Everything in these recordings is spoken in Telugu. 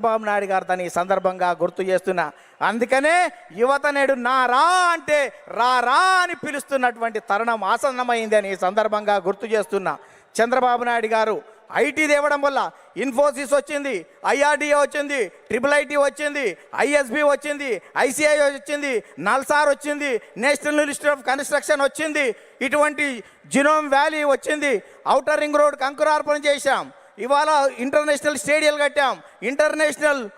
చంద్రబాబు నాయుడు గారు తన ఈ సందర్భంగా గుర్తు చేస్తున్నా. అందుకనే యువత నేడు నా రా అంటే రా రా అని పిలుస్తున్నటువంటి తరుణం ఆసన్నమైంది అని ఈ సందర్భంగా గుర్తు చేస్తున్నా. చంద్రబాబు నాయుడు గారు ఐటీ తేవడం వల్ల ఇన్ఫోసిస్ వచ్చింది ఐఆర్డిఏ వచ్చింది ట్రిపుల్ ఐటీ వచ్చింది ఐఎస్బి వచ్చింది ఐసిఐ వచ్చింది నల్సార్ వచ్చింది నేషనల్ ఇన్స్టిట్యూట్ ఆఫ్ కన్స్ట్రక్షన్ వచ్చింది ఇటువంటి జినోమ్ వ్యాలీ వచ్చింది ఔటర్ రింగ్ రోడ్ కంకురార్పణ చేశాం. ఇవాళ ఇంటర్నేషనల్ స్టేడియాలు కట్టాం. ఇంటర్నేషనల్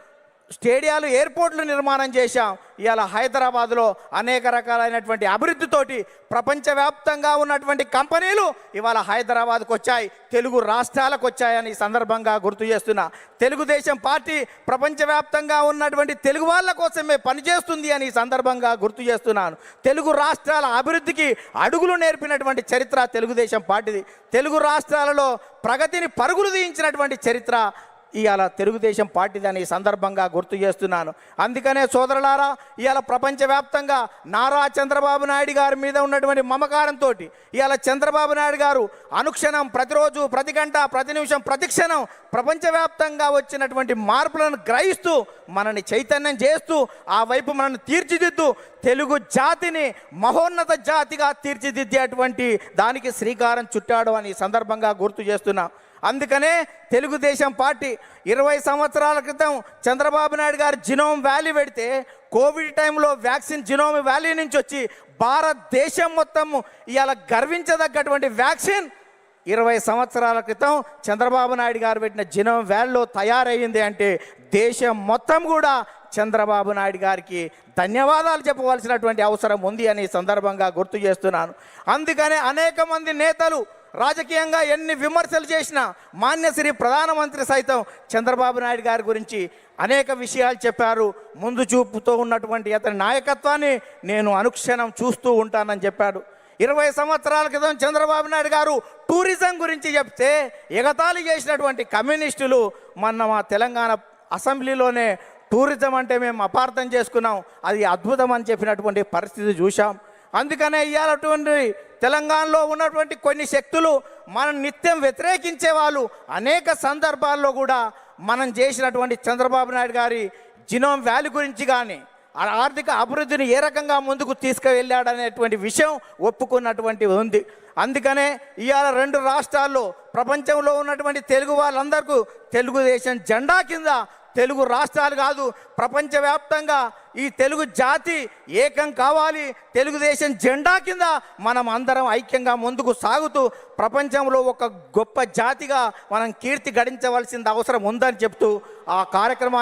స్టేడియాలు ఎయిర్పోర్ట్లు నిర్మాణం చేశాం. ఇవాళ హైదరాబాద్లో అనేక రకాలైనటువంటి అభివృద్ధితోటి ప్రపంచవ్యాప్తంగా ఉన్నటువంటి కంపెనీలు ఇవాళ హైదరాబాద్కు వచ్చాయి తెలుగు రాష్ట్రాలకు వచ్చాయని ఈ సందర్భంగా గుర్తు చేస్తున్నా. తెలుగుదేశం పార్టీ ప్రపంచవ్యాప్తంగా ఉన్నటువంటి తెలుగు వాళ్ళ కోసమే పనిచేస్తుంది అని ఈ సందర్భంగా గుర్తు చేస్తున్నాను. తెలుగు రాష్ట్రాల అభివృద్ధికి అడుగులు నేర్పినటువంటి చరిత్ర తెలుగుదేశం పార్టీది. తెలుగు రాష్ట్రాలలో ప్రగతిని పరుగులు తీయించినటువంటి చరిత్ర ఇవాళ తెలుగుదేశం పార్టీదని ఈ సందర్భంగా గుర్తు చేస్తున్నాను. అందుకనే సోదరులారా ఇవాళ ప్రపంచవ్యాప్తంగా నారా చంద్రబాబు నాయుడు గారి మీద ఉన్నటువంటి మమకారంతో ఇవాళ చంద్రబాబు నాయుడు గారు అనుక్షణం ప్రతిరోజు ప్రతి గంట ప్రతి నిమిషం ప్రతిక్షణం ప్రపంచవ్యాప్తంగా వచ్చినటువంటి మార్పులను గ్రహిస్తూ మనని చైతన్యం చేస్తూ ఆ వైపు మనల్ని తీర్చిదిద్దు తెలుగు జాతిని మహోన్నత జాతిగా తీర్చిదిద్దేటువంటి దానికి శ్రీకారం చుట్టాడు అని ఈ సందర్భంగా గుర్తు చేస్తున్నా. అందుకనే తెలుగుదేశం పార్టీ ఇరవై సంవత్సరాల క్రితం చంద్రబాబు నాయుడు గారు జినోమ్ వ్యాలీ పెడితే కోవిడ్ టైంలో వ్యాక్సిన్ జినోమ్ వ్యాలీ నుంచి వచ్చి భారతదేశం మొత్తం ఇవాళ గర్వించదగ్గటువంటి వ్యాక్సిన్ ఇరవై సంవత్సరాల క్రితం చంద్రబాబు నాయుడు గారు పెట్టిన జినోమ్ వ్యాలీలో తయారయ్యింది అంటే దేశం మొత్తం కూడా చంద్రబాబు నాయుడు గారికి ధన్యవాదాలు చెప్పవలసినటువంటి అవసరం ఉంది అని సందర్భంగా గుర్తు చేస్తున్నాను. అందుకనే అనేక మంది నేతలు రాజకీయంగా ఎన్ని విమర్శలు చేసినా మాన్యశ్రీ ప్రధానమంత్రి సైతం చంద్రబాబు నాయుడు గారి గురించి అనేక విషయాలు చెప్పారు. ముందు చూపుతో ఉన్నటువంటి అతని నాయకత్వాన్ని నేను అనుక్షణం చూస్తూ ఉంటానని చెప్పాడు. ఇరవై సంవత్సరాల క్రితం చంద్రబాబు నాయుడు గారు టూరిజం గురించి చెప్తే ఎగతాళి చేసినటువంటి కమ్యూనిస్టులు మొన్న మా తెలంగాణ అసెంబ్లీలోనే టూరిజం అంటే మేము అపార్థం చేసుకున్నాం. అది అద్భుతం అని చెప్పినటువంటి పరిస్థితి చూశాం. అందుకనే ఇవాళటువంటి తెలంగాణలో ఉన్నటువంటి కొన్ని శక్తులు మనం నిత్యం వ్యతిరేకించే వాళ్ళు అనేక సందర్భాల్లో కూడా మనం చేసినటువంటి చంద్రబాబు నాయుడు గారి జినోమ్ వ్యాలీ గురించి కానీ ఆ ఆర్థిక అభివృద్ధిని ఏ రకంగా ముందుకు తీసుకువెళ్ళాడనేటువంటి విషయం ఒప్పుకున్నటువంటి ఉంది. అందుకనే ఇవాళ రెండు రాష్ట్రాల్లో ప్రపంచంలో ఉన్నటువంటి తెలుగు వాళ్ళందరికీ తెలుగుదేశం జెండా కింద తెలుగు రాష్ట్రాలు కాదు ప్రపంచవ్యాప్తంగా ఈ తెలుగు జాతి ఏకం కావాలి. తెలుగుదేశం జెండా కింద మనం అందరం ఐక్యంగా ముందుకు సాగుతూ ప్రపంచంలో ఒక గొప్ప జాతిగా మనం కీర్తి గడించవలసిన అవసరం ఉందని చెప్తూ ఆ కార్యక్రమాన్ని